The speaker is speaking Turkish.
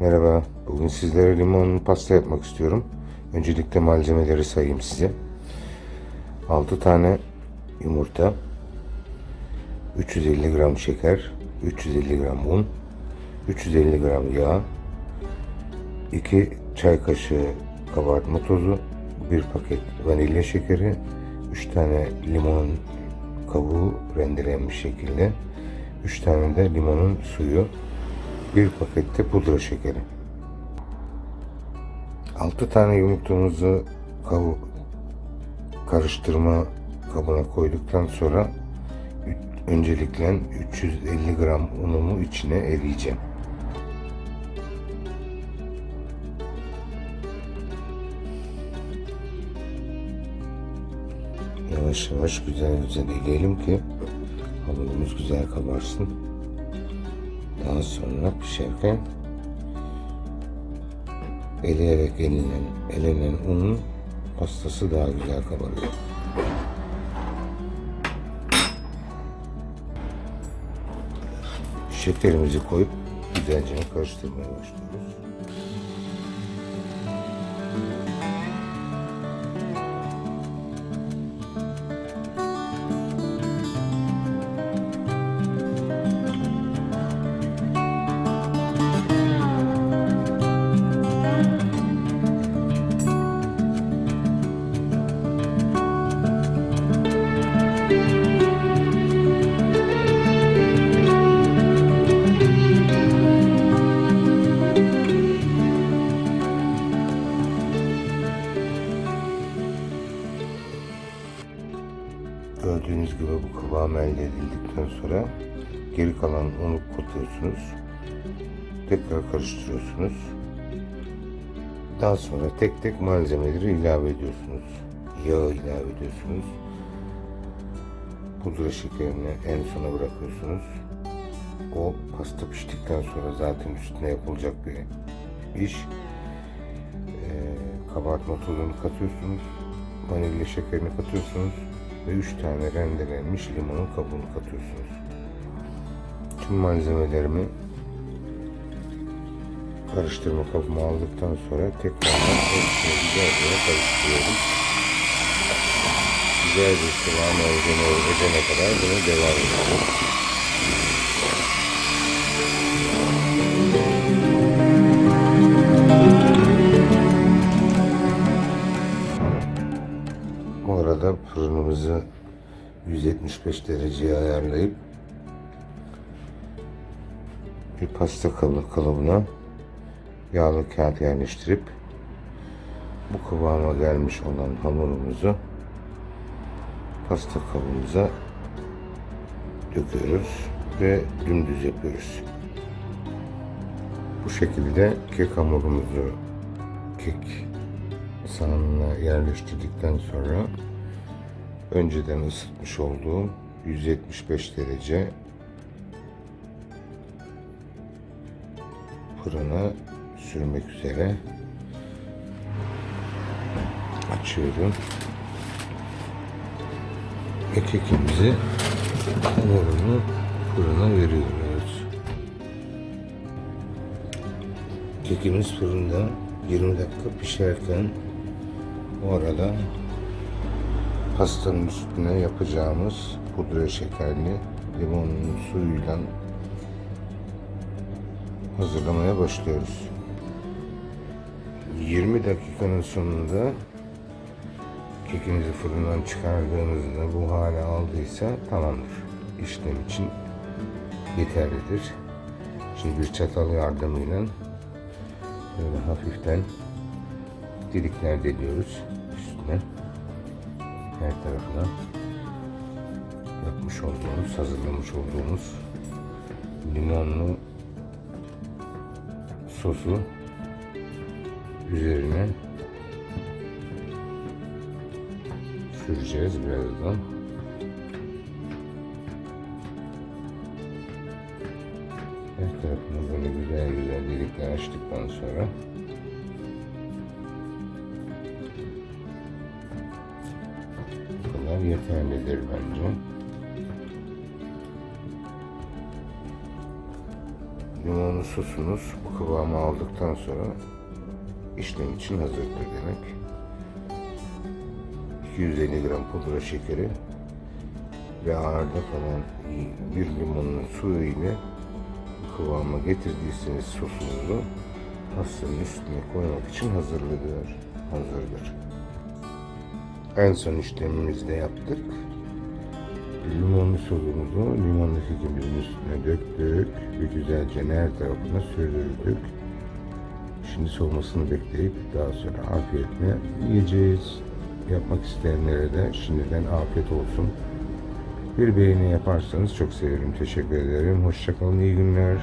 Merhaba, bugün sizlere limon pasta yapmak istiyorum. Öncelikle malzemeleri sayayım size. 6 tane yumurta, 350 gram şeker, 350 gram un, 350 gram yağ, 2 çay kaşığı kabartma tozu, 1 paket vanilya şekeri, 3 tane limon kabuğu rendelenmiş şekilde, 3 tane de limonun suyu, bir pakette pudra şekeri. 6 tane yumurtamızı kavu karıştırma kabına koyduktan sonra öncelikle 350 gram unumu içine eriyeceğim. Yavaş yavaş güzel güzel eleyelim ki hamurumuz güzel kabarsın. Daha sonra pişerken eleyerek elenen, elenen unun pastası daha güzel kabarıyor. Şekerimizi koyup güzelce karıştırmaya başlıyoruz. Gördüğünüz gibi bu kıvamı elde edildikten sonra geri kalan unu katıyorsunuz. Tekrar karıştırıyorsunuz. Daha sonra tek tek malzemeleri ilave ediyorsunuz. Yağı ilave ediyorsunuz. Pudra şekerini en sona bırakıyorsunuz. O pasta piştikten sonra zaten üstüne yapılacak bir iş. Ee, kabartma tozunu katıyorsunuz. Vanilya şekerini katıyorsunuz. Ve 3 tane rendelenmiş limonun kabuğunu katıyorsunuz. Tüm malzemelerimi karıştırma kabıma aldıktan sonra tekrardan hepsini güzelce karıştırıyorum. Güzel bir kıvam elde edene kadar bunu devam ediyorum. Fırınımızı 175 dereceye ayarlayıp bir pasta kalıbına yağlı kağıt yerleştirip bu kıvama gelmiş olan hamurumuzu pasta kabımıza döküyoruz ve dümdüz yapıyoruz. Bu şekilde kek hamurumuzu kek sahanına yerleştirdikten sonra önceden ısıtmış olduğum 175 derece fırına sürmek üzere açıyorum ve kekimizi hamurunu fırına veriyoruz. Kekimiz fırında 20 dakika pişerken bu arada pastanın üstüne yapacağımız pudra şekerli limonun suyuyla hazırlamaya başlıyoruz. 20 dakikanın sonunda kekinizi fırından çıkardığınızda bu hale aldıysa tamamdır. İşlem için yeterlidir. Şimdi bir çatal yardımıyla böyle hafiften delikler deliyoruz her tarafına yapmış olduğumuz, hazırlamış olduğumuz limonlu sosu üzerine süreceğiz birazdan. Her tarafına böyle güzel güzel delikler açtıktan sonra kadar yeterlidir bence. Limonlu sosumuz bu kıvamı aldıktan sonra işlem için hazırdır demek. 250 gram pudra şekeri ve arada kalan bir limonun suyu ile bu kıvama getirdiyseniz sosunuzu pastanın üstüne koymak için hazırlıdır. Hazırdır. En son işlemimizi de yaptık. Limonlu sosumuzu limonlu kekimizin üstüne döktük ve güzelce her tarafına sürdürdük. Şimdi soğumasını bekleyip daha sonra afiyetle yiyeceğiz. Yapmak isteyenlere de şimdiden afiyet olsun. Bir beğeni yaparsanız çok sevinirim. Teşekkür ederim. Hoşçakalın. iyi günler.